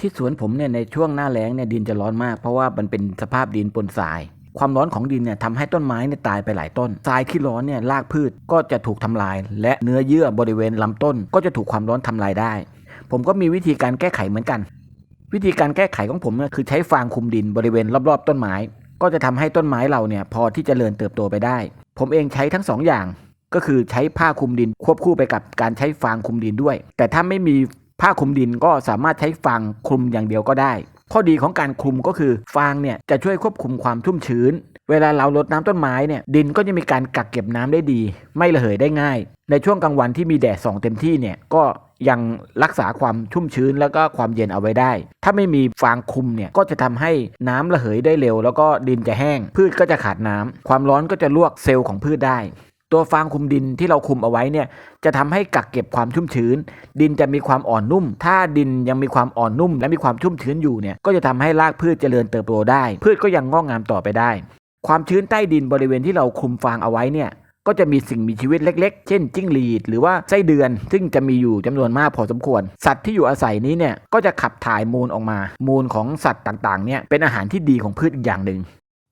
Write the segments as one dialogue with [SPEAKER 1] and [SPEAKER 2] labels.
[SPEAKER 1] ที่สวนผมเนี่ยในช่วงหน้าแล้งเนี่ยดินจะร้อนมาก เพราะว่ามันเป็นสภาพดินปนทราย ความร้อนของดินเนี่ยทำให้ต้นไม้เนี่ยตายไปหลายต้นทรายที่ร้อนเนี่ยรากพืชก็จะถูกทำลาย และเนื้อเยื่อบริเวณลำต้น ก็จะถูกความร้อนทำลายได้ ผมก็มีวิธีการแก้ไขเหมือนกัน วิธีการแก้ไขของผมเนี่ยคือใช้ฟางคุมดินบริเวณรอบๆ ต้นไม้ ก็จะทำให้ต้นไม้เราเนี่ยพอที่จะเจริญเติบโตไปได้ ผมเองใช้ทั้งสองอย่างก็คือใช้ผ้าคลุมดินควบคู่ไปกับการใช้ฟางคลุมดินด้วย แต่ถ้าไม่มี ผ้าคลุมดินก็สามารถใช้ฟางคลุมอย่างเดียวก็ได้ ข้อดีของการคลุมก็คือฟางเนี่ยจะช่วยควบคุมความชุ่มชื้น เวลาเรารดน้ำต้นไม้เนี่ยดินก็จะมีการกักเก็บน้ำได้ดี ไม่ระเหยได้ง่าย ในช่วงกลางวันที่มีแดดส่องเต็มที่เนี่ยก็ยังรักษาความชุ่มชื้นแล้วก็ความเย็นเอาไว้ได้ ถ้าไม่มีฟางคลุมเนี่ยก็จะทำให้น้ำระเหยได้เร็ว แล้วก็ดินจะแห้ง พืชก็จะขาดน้ำความร้อนก็จะลวกเซลล์ของพืชได้ ตัวฟางคุมดินที่เราคุมเอาไว้เนี่ยจะทำให้กักเก็บความชุ่มชื้น ดินจะมีความอ่อนนุ่ม ถ้าดินยังมีความอ่อนนุ่ม และมีความชุ่มชื้นอยู่เนี่ยก็จะทำให้รากพืชเจริญเติบโตได้ พืชก็ยังงอกงามต่อไปได้ ความชื้นใต้ดินบริเวณที่เราคุมฟางเอาไว้เนี่ยก็จะมีสิ่งมีชีวิตเล็กๆ เช่น จิ้งหรีด หรือว่าไส้เดือน ซึ่งจะมีอยู่จำนวนมากพอสมควร สัตว์ที่อยู่อาศัยนี้เนี่ย ก็จะขับถ่ายมูลออกมา มูลของสัตว์ต่างๆ เนี่ย เป็นอาหารที่ดีของพืชอีกอย่างหนึ่ง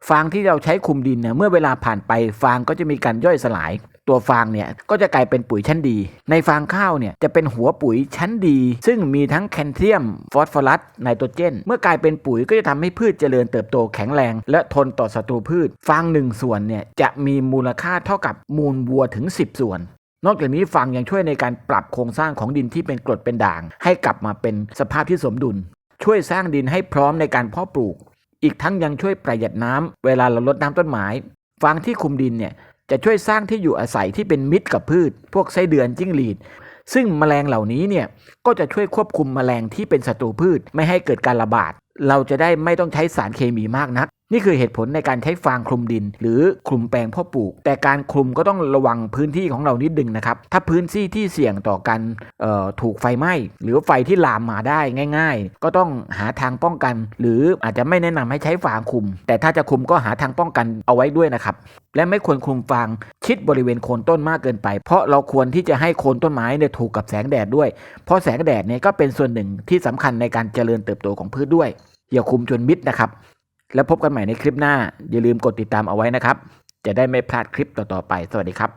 [SPEAKER 1] ฟางที่เราใช้คุมดินเนี่ยเมื่อเวลาผ่านไปฟางก็จะมีการย่อยสลาย ตัวฟางเนี่ยก็จะกลายเป็นปุ๋ยชั้นดี ในฟางข้าวเนี่ยจะเป็นหัวปุ๋ยชั้นดี ซึ่งมีทั้งแคลเซียม ฟอสฟอรัสไนโตรเจน เมื่อกลายเป็นปุ๋ยก็จะทำให้พืชเจริญเติบโตแข็งแรง และทนต่อศัตรูพืช ฟางหนึ่งส่วนเนี่ยจะมีมูลค่าเท่ากับมูลวัวถึง 10 ส่วนนอกจากนี้ฟางยังช่วยในการปรับโครงสร้างของดินที่เป็นกรดเป็นด่าง ให้กลับมาเป็นสภาพที่สมดุล ช่วยสร้างดินให้พร้อมในการเพาะปลูก อีกทั้งยังช่วยประหยัดน้ำเวลาเราลดน้ำต้นไม้ ฟางที่คุมดินเนี่ยจะช่วยสร้างที่อยู่อาศัยที่เป็นมิตรกับพืช พวกไส้เดือนจิ้งหรีด ซึ่งแมลงเหล่านี้เนี่ยก็จะช่วยควบคุมแมลงที่เป็นศัตรูพืชไม่ให้เกิดการระบาด เราจะได้ไม่ต้องใช้สารเคมีมากนัก นี่คือเหตุผลในการใช้ฟางคลุมดิน หรือคลุมแปลงพ่อปลูก แต่การคลุมก็ต้องระวังพื้นที่ของเรานิดนึงนะครับ ถ้าพื้นที่ที่เสี่ยงต่อการถูกไฟไหม้ หรือไฟที่ลามมาได้ง่าย ๆ ก็ต้องหาทางป้องกัน หรืออาจจะไม่แนะนำให้ใช้ฟางคลุม แต่ถ้าจะคลุมก็หาทางป้องกันเอาไว้ด้วยนะครับและไม่ควรคลุมฟางชิดบริเวณโคนต้นมากเกินไป เพราะเราควรที่จะให้โคนต้นไม้เนี่ยถูกกับแสงแดดด้วย เพราะแสงแดดเนี่ยก็เป็นส่วนหนึ่งที่สำคัญในการเจริญเติบโตของพืชด้วยอย่าคุมจนมิดนะครับ แล้วพบกันใหม่ในคลิปหน้าอย่าลืมกดติดตามเอาไว้นะครับ จะได้ไม่พลาดคลิปต่อๆไป สวัสดีครับ